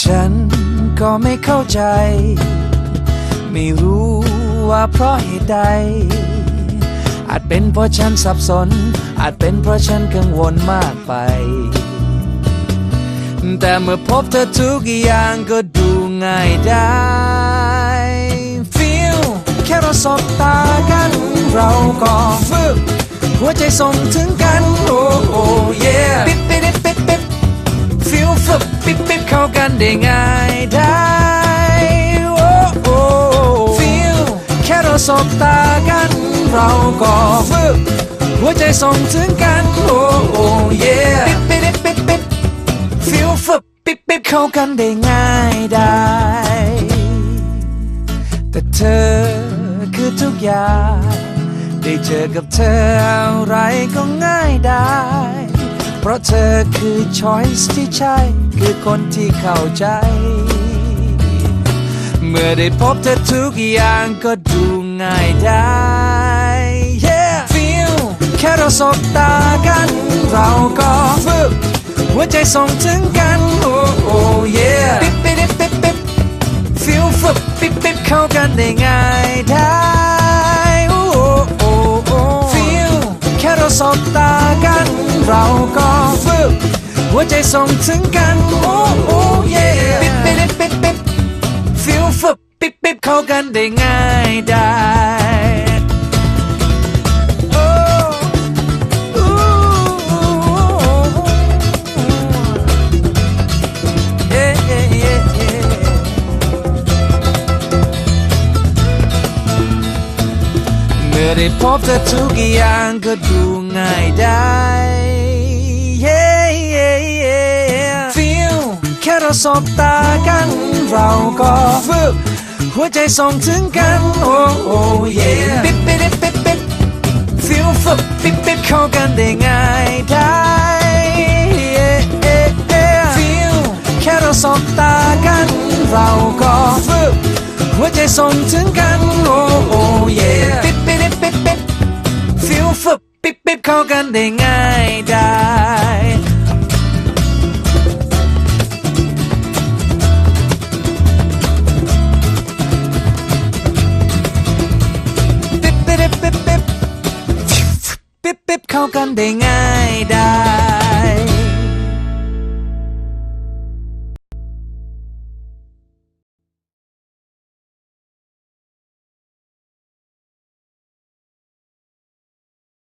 ฉันก็ไม่เข้าใจ ไม่รู้ว่าเพราะเหตุใด อาจเป็นเพราะฉันสับสน อาจเป็นเพราะฉันกังวลมากไป แต่เมื่อพบเธอทุกอย่างก็ดูง่ายได้ ฟิลแค่เราสบตากันเราก็ฟึบ หัวใจส่งถึงกัน โอ้โอ้ yeah ปิ๊บปิ๊บปิ๊บปิ๊บ Feel ฝึกปิ๊บปิ๊บเข้ากันได้ง่ายได้โอ้โอ้ Feel แค่เราสบตากัน เราก็ฝึกหัวใจส่งถึงกัน โอ้โอ้ yeah ปิ๊บปิ๊บปิ๊บปิ๊บฟิลฝึกปิ๊บปิ๊บเข้ากันได้ง่ายได้ แต่เธอคือทุกอย่าง ได้เจอกับเธออะไรก็ง่ายได้ เพราะเธอคือ choice ที่ใช่ คือคนที่เข้าใจ เมื่อได้พบเธอทุกอย่างก็ดูง่ายได้ yeah feel แค่เราสบตากัน เราก็ฝึกหัวใจส่งถึงกันโอ้ หัวใจส่งถึงกันโอ้โอ้ yeah ปิ๊บปิ๊บปิ๊บปิ๊บ feel ฝึกปิ๊บปิ๊บเข้ากันได้ง่ายได้ได้พบเธอทุกอย่างก็ดูง่ายได้ เราสบตากัน เราก็ฝึกหัวใจส่งถึงกัน โอ้โอ้ yeah ปิ๊บปิ๊บปิ๊บปิ๊บฟิลฝึกปิ๊บปิ๊บเข้ากันได้ง่ายได้ฟิลแค่เราสบตากัน เราก็ฝึกหัวใจส่งถึงกัน โอ้โอ้เย่ปิ๊บปิ๊บปิ๊บปิ๊บฟิลฝึกปิ๊บปิ๊บเข้ากันได้ง่ายได้ เข้ากันได้ง่ายได้